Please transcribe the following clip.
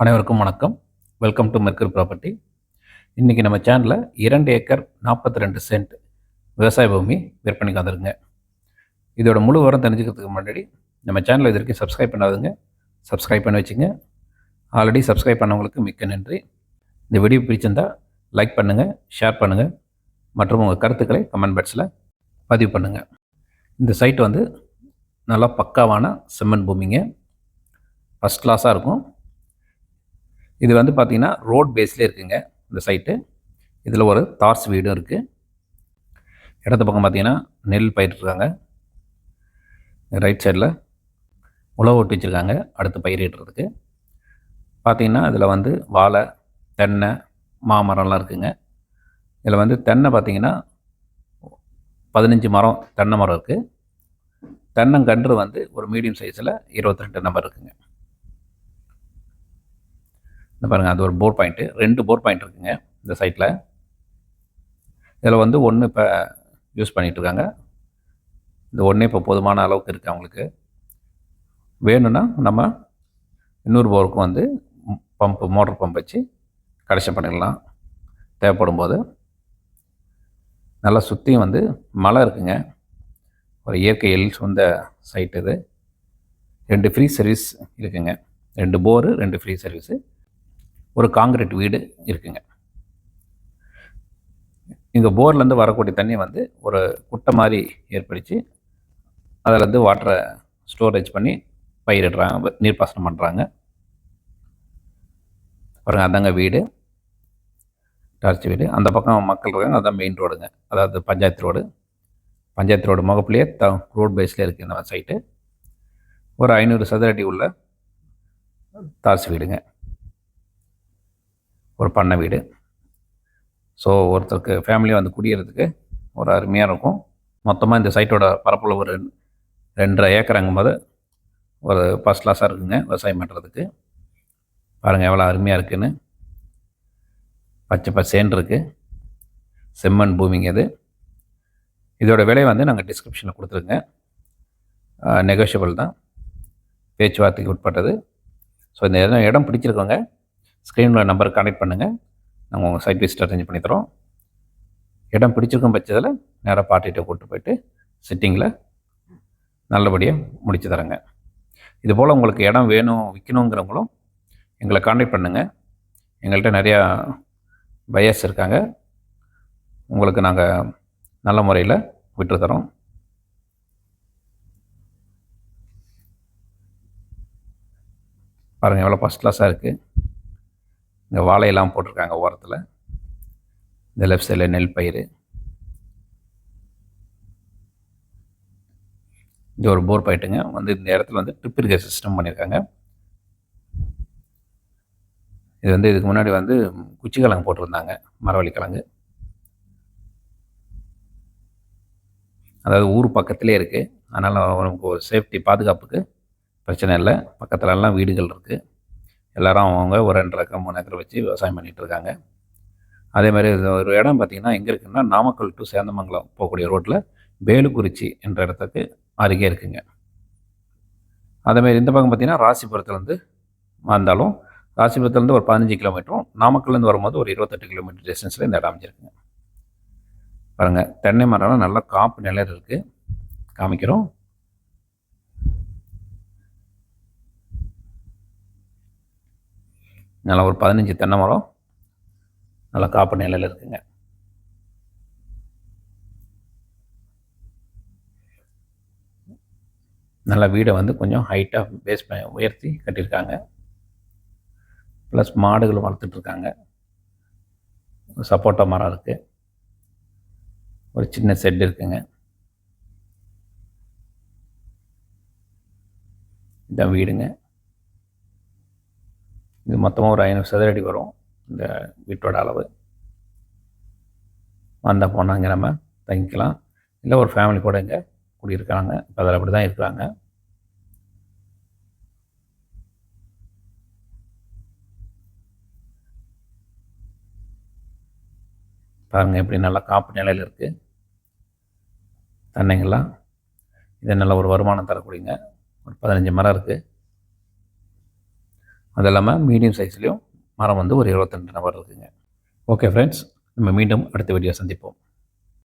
அனைவருக்கும் வணக்கம். Welcome to மெர்கர் property இன்றைக்கி நம்ம சேனலில் இரண்டு ஏக்கர் நாற்பத்தி ரெண்டு சென்ட் விவசாய பூமி விற்பனைக்கு வந்துருங்க இதோட முழு விவரம் தெரிஞ்சுக்கிறதுக்கு முன்னாடி நம்ம சேனலை இது வரைக்கும் சப்ஸ்கிரைப் பண்ணாதுங்க சப்ஸ்கிரைப் பண்ணி வச்சுங்க. ஆல்ரெடி சப்ஸ்கிரைப் பண்ணவங்களுக்கு மிக்க நன்றி. இந்த வீடியோ பிடிச்சிருந்தால் லைக் பண்ணுங்கள் ஷேர் பண்ணுங்கள் மற்றும் உங்கள் கருத்துக்களை கமெண்ட் பாக்ஸில் பதிவு பண்ணுங்கள் இந்த சைட் வந்து நல்லா பக்காவான செம்மண் பூமிங்க. ஃபஸ்ட் கிளாஸாக இருக்கும். இது வந்து பார்த்திங்கன்னா ரோட் பேஸ்லேயே இருக்குங்க இந்த சைட்டு இதில் ஒரு தார்ஸ் வீடும் இருக்குது இடத்து பக்கம் பார்த்தீங்கன்னா நெல் பயிரிட்டுருக்காங்க ரைட் சைடில் உழவு ஓட்டி வச்சுருக்காங்க அடுத்து பயிரிடுறதுக்கு பார்த்திங்கன்னா இதில் வந்து வாழை தென்னை மாமரம்லாம் இருக்குங்க. இதில் வந்து தென்னை பார்த்திங்கன்னா பதினஞ்சு மரம் தென்னை மரம் இருக்குது தென்னங்கன்று வந்து ஒரு மீடியம் சைஸில் இருபத்தி ரெண்டு நம்பர் இருக்குங்க. இந்த பாருங்கள் அது ஒரு போர் பாயிண்ட்டு ரெண்டு போர் பாயிண்ட் இருக்குங்க இந்த சைட்டில் இதில் வந்து ஒன்று இப்போ யூஸ் பண்ணிகிட்ருக்காங்க இந்த ஒன்றே இப்போ போதுமான அளவுக்கு இருக்குது அவங்களுக்கு. வேணும்னா நம்ம இன்னொரு போருக்கும் வந்து பம்பு மோட்டர் பம்ப் வச்சு கனெக்ஷன் பண்ணிடலாம். தேவைப்படும் போது நல்லா சுற்றியும் வந்து மழை இருக்குங்க. ஒரு இயற்கை எல் சொந்த சைட் இது. ரெண்டு ஃப்ரீ சர்வீஸ் இருக்குங்க. ரெண்டு போரு ரெண்டு ஃப்ரீ சர்வீஸு ஒரு காங்கிரீட் வீடு இருக்குங்க. இங்கே போர்லேருந்து வரக்கூடிய தண்ணி வந்து ஒரு குட்டை மாதிரி ஏற்படுத்தி அதிலேருந்து வாட்டரை ஸ்டோரேஜ் பண்ணி பயிரிடுறாங்க நீர்ப்பாசனம் பண்ணுறாங்க பாருங்கள் அதாங்க வீடு. டார்ச் வீடு. அந்த பக்கம் மக்கள் இருக்காங்க அதுதான் மெயின் ரோடுங்க அதாவது பஞ்சாயத்து ரோடு பஞ்சாயத்து ரோடு முகப்புலேயே த ரோட் பேஸில் இருக்குது இந்த சைட்டு ஒரு ஐநூறு சதுரடி உள்ள தார்ஸ் வீடுங்க. ஒரு பண்ணை வீடு. ஸோ ஒருத்தருக்கு ஃபேமிலியாக வந்து குடியறதுக்கு ஒரு அருமையாக இருக்கும். மொத்தமாக இந்த சைட்டோட பரப்பில் ஒரு ரெண்டரை ஏக்கராங்கும் போது ஒரு ஃபஸ்ட் கிளாஸாக இருக்குங்க விவசாயம் பண்ணுறதுக்கு பாருங்கள் எவ்வளோ அருமையாக இருக்குதுன்னு பச்சை பச்சேன் இருக்குது செம்மண் பூமிங்க இது. இதோட விலை வந்து நாங்கள் டிஸ்கிரிப்ஷனில் கொடுத்துருங்க நெகோஷியபிள் தான். பேச்சுவார்த்தைக்கு உட்பட்டது. ஸோ இந்த இடம் இடம் பிடிச்சிருக்கோங்க. ஸ்க்ரீனில் நம்பருக்கு கனெக்ட் பண்ணுங்கள் நாங்கள் உங்கள் சைட் விசிட் அரேஞ்ச் பண்ணித்தரோம் இடம் பிடிச்சிருக்கும் பட்சத்தில் நேராக பார்ட்டிகிட்ட கூப்பிட்டு போயிட்டு சிட்டிங்கில் நல்லபடியாக முடித்து தரேங்க இது போல் உங்களுக்கு இடம் வேணும் விற்கணுங்கிறவங்களும் எங்களை காண்டாக்ட் பண்ணுங்கள் எங்கள்கிட்ட நிறையா பயஸ் இருக்காங்க. உங்களுக்கு நாங்கள் நல்ல முறையில் விட்டு தரோம் பாருங்கள் எவ்வளோ ஃபஸ்ட் கிளாஸாக இருக்குது இங்கே வாழையெல்லாம் போட்டிருக்காங்க ஓரத்தில். இந்த லெஃப்ட் சைடில் நெல் பயிர் இது ஒரு போர் போயிட்டுங்க. வந்து இந்த இடத்துல வந்து ட்ரிப் இரிகேஷன் சிஸ்டம் பண்ணியிருக்காங்க. இது வந்து இதுக்கு முன்னாடி வந்து குச்சி கிழங்கு போட்டிருந்தாங்க. மரவள்ளி கிழங்கு அதாவது ஊர் பக்கத்திலே இருக்குது அதனால் நமக்கு ஒரு சேஃப்டி பாதுகாப்புக்கு பிரச்சனை இல்லை. பக்கத்துலலாம் வீடுகள் இருக்குது எல்லாரும் அவங்க ஒரு ரெண்டு ஏக்கர் மூணு ஏக்கர் வச்சு விவசாயம் பண்ணிகிட்டு இருக்காங்க அதே மாதிரி ஒரு இடம் பார்த்திங்கன்னா எங்கே இருக்குன்னா நாமக்கல் டு சேந்தமங்கலம் போகக்கூடிய ரோட்டில் வேலுக்குறிச்சி என்ற இடத்துக்கு அருகே இருக்குங்க. அதேமாரி இந்த பக்கம் பார்த்திங்கன்னா ராசிபுரத்துலேருந்து வந்தாலும் ராசிபுரத்துலேருந்து ஒரு பதினஞ்சு கிலோமீட்டரும் நாமக்கல்லேருந்து வரும்போது ஒரு இருபத்தெட்டு கிலோமீட்டர் டிஸ்டன்ஸில் இந்த இடம் அமைஞ்சிருக்குங்க. பாருங்கள் தென்னை மரம்லாம் நல்லா காப்பு நிலையில் இருக்குது காமிக்கிறோம். நல்லா ஒரு பதினஞ்சு தென்னை மரம் நல்லா காப்பு நிலையில் இருக்குங்க. நல்லா வீடை வந்து கொஞ்சம் ஹைட்டாக பேஸ் உயர்த்தி கட்டியிருக்காங்க. ப்ளஸ் மாடுகள் வளர்த்துட்ருக்காங்க சப்போட்டா மரம் இருக்குது ஒரு சின்ன செட் இருக்குங்க. இதான் வீடுங்க. இது மொத்தமாக ஒரு ஐநூறு சதுரடி வரும் இந்த வீட்டோட அளவு. வந்தால் போனால் இங்கே நம்ம தங்கிக்கலாம். இல்லை ஒரு ஃபேமிலி கூட இங்கே குடியிருக்கிறாங்க. இப்போ அதில் அப்படி தான் இருக்கிறாங்க. பாருங்கள் எப்படி நல்லா காப்பு நிலையில் இருக்குது தென்னைங்கள்லாம். இது நல்ல ஒரு வருமானம் தரக்கூடியங்க. ஒரு பதினஞ்சு மரம் இருக்குது அது இல்லாமல் மீடியம் சைஸ்லேயும் மரம் வந்து ஒரு இருபத்தெண்டு நபர் இருக்குதுங்க ஓகே ஃப்ரெண்ட்ஸ் நம்ம மீண்டும் அடுத்த வீடியோ சந்திப்போம்.